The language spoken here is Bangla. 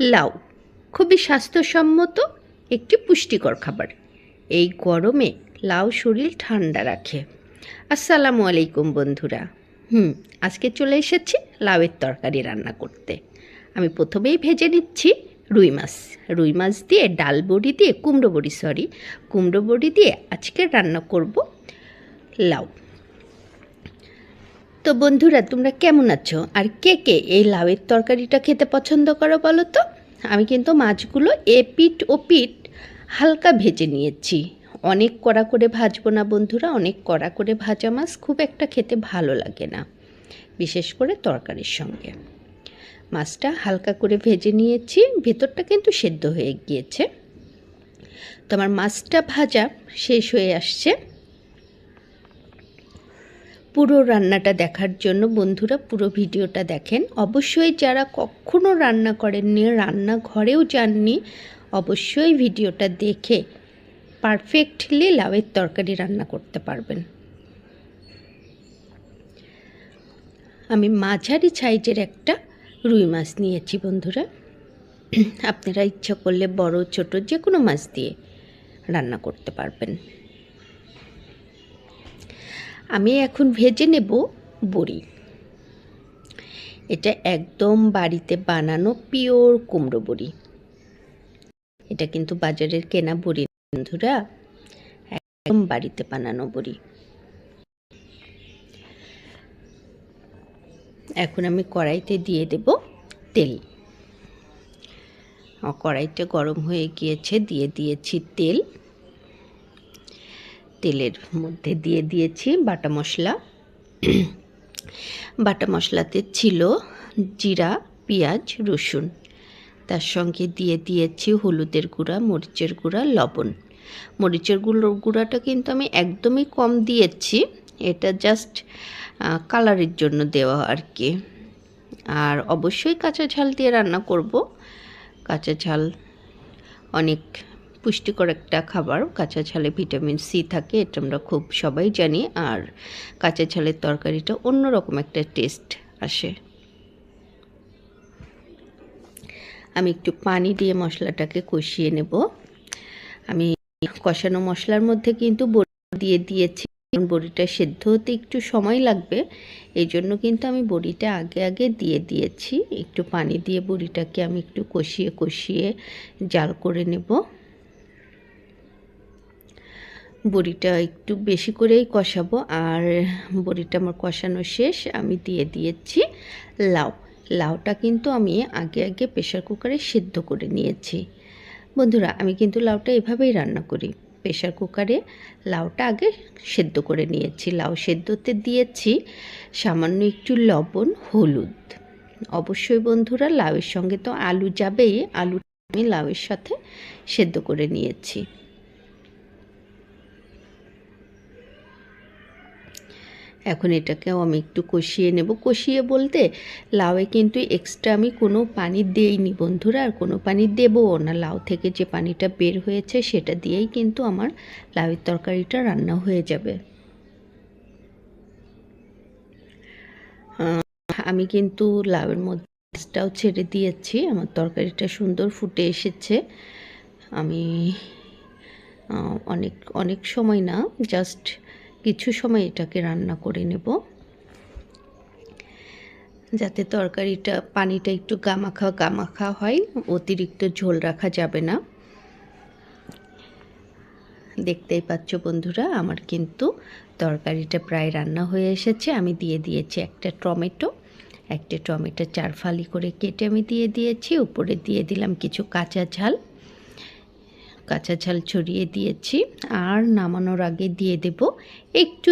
লাউ, খুবই স্বাস্থ্যসম্মত একটি পুষ্টিকর খাবার। এই গরমে লাউ শরীর ঠান্ডা রাখে। আসসালামু আলাইকুম বন্ধুরা। হুম, আজকে চলে এসেছি লাউয়ের তরকারি রান্না করতে। আমি প্রথমেই ভেজে নিচ্ছি রুই মাছ। রুই মাছ দিয়ে ডাল বড়ি দিয়ে, কুমড়ো বড়ি সরি কুমড়ো বড়ি দিয়ে আজকে রান্না করব লাউ। তো বন্ধুরা, তোমরা কেমন আছো? আর কে কে এই লাউয়ের তরকারিটা খেতে পছন্দ করো বলো তো? আমি কিন্তু মাছগুলো এ পিঠ ও পিঠ হালকা ভেজে নিয়েছি। অনেক কড়া করে ভাজবো না বন্ধুরা, অনেক কড়া করে ভাজা মাছ খুব একটা খেতে ভালো লাগে না, বিশেষ করে তরকারির সঙ্গে। মাছটা হালকা করে ভেজে নিয়েছি, ভেতরটা কিন্তু সেদ্ধ হয়ে গিয়েছে। তোমার মাছটা ভাজা শেষ হয়ে আসছে। পুরো রান্নাটা দেখার জন্য বন্ধুরা পুরো ভিডিওটা দেখেন। অবশ্যই যারা কখনো রান্না করেননি রান্না ঘরেও যাননি, অবশ্যই ভিডিওটা দেখে পারফেক্টলি লাউয়ের তরকারি রান্না করতে পারবেন। আমি মাঝারি সাইজের একটা রুই মাছ নিয়েছি বন্ধুরা। আপনারা ইচ্ছা করলে বড়, ছোট যে কোনো মাছ দিয়ে রান্না করতে পারবেন। আমি এখন ভেজে নেব বড়ি। এটা একদম বাড়িতে বানানো পিওর কুমড়ো বড়ি। এটা কিন্তু বাজারের কেনা বড়ি বন্ধুরা। একদম বাড়িতে বানানো বড়ি। এখন আমি কড়াইতে দিয়ে দেব তেল। কড়াইটা গরম হয়ে গিয়েছে, দিয়ে দিয়েছি তেল। তেলের মধ্যে দিয়ে দিয়েছি বাটা মশলা। বাটা মশলাতে ছিল জিরা, পেঁয়াজ, রসুন। তার সঙ্গে দিয়ে দিয়েছি হলুদের গুঁড়া, মরিচের গুঁড়া, লবণ। মরিচের গুঁড়ো গুঁড়াটা কিন্তু আমি একদমই কম দিয়েছি। এটা জাস্ট কালারের জন্য দেওয়া আর কি। আর অবশ্যই কাঁচা ঝাল দিয়ে রান্না করব। কাঁচা ঝাল অনেক পুষ্টিকর একটা খাবার, কাঁচা ছালে ভিটামিন সি থাকে, এটা আমরা খুব সবাই জানি, আর কাঁচা ছালের তরকারিটা অন্যরকম একটা টেস্ট আসে। আমি একটু পানি দিয়ে মশলাটাকে কষিয়ে নেব। আমি কষানো মশলার মধ্যে কিন্তু বড়ি দিয়ে দিয়েছি। বড়িটা সেদ্ধ হতে একটু সময় লাগবে, এই জন্য কিন্তু আমি বড়িটা আগে আগে দিয়ে দিয়েছি। একটু পানি দিয়ে বড়িটাকে আমি একটু কষিয়ে কষিয়ে জাল করে নেব। বড়িটা একটু বেশি করেই কষাবো, আর বড়িটা আমার কষানো শেষ। আমি দিয়ে দিয়েছি লাউ। লাউটা কিন্তু আমি আগে আগে প্রেশার কুকারে সেদ্ধ করে নিয়েছি। বন্ধুরা, আমি কিন্তু লাউটা এভাবেই রান্না করি। প্রেশার কুকারে লাউটা আগে সেদ্ধ করে নিয়েছি। লাউ সেদ্ধতে দিয়েছি সামান্য একটু লবণ, হলুদ। অবশ্যই বন্ধুরা, লাউয়ের সঙ্গে তো আলু যাবেই। আলু আমি লাউয়ের সাথে সেদ্ধ করে নিয়েছি। এখন এটাকেও আমি একটু কষিয়ে নেব। কষিয়ে বলতে লাউয়ে কিন্তু এক্সট্রা আমি কোনো পানি দেইনি বন্ধুরা, আর কোনো পানি দেবও না। লাউ থেকে যে পানিটা বের হয়েছে সেটা দিয়েই কিন্তু আমার লাউয়ের তরকারিটা রান্না হয়ে যাবে। আমি কিন্তু লাউয়ের মধ্যেটাও ছেড়ে দিয়েছি। আমার তরকারিটা সুন্দর ফুটে এসেছে। আমি অনেক অনেক সময় না জাস্ট কিছু সময় এটাকে রান্না করে নেব। যাতে তরকারিটা, পানিটা একটু গামাখা গামাখা হয়, অতিরিক্ত ঝোল রাখা যাবে না। দেখতেই পাচ্ছ বন্ধুরা, আমার কিন্তু তরকারিটা প্রায় রান্না হয়ে এসেছে। আমি দিয়ে দিয়েছি একটা টমেটো একটা টমেটো চার ফালি করে কেটে আমি দিয়ে দিয়েছি। উপরে দিয়ে দিলাম কিছু কাঁচা ঝাল। কাঁচা ঝাল ছড়িয়ে দিয়েছি। আর নামানোর আগে দিয়ে দেব একটু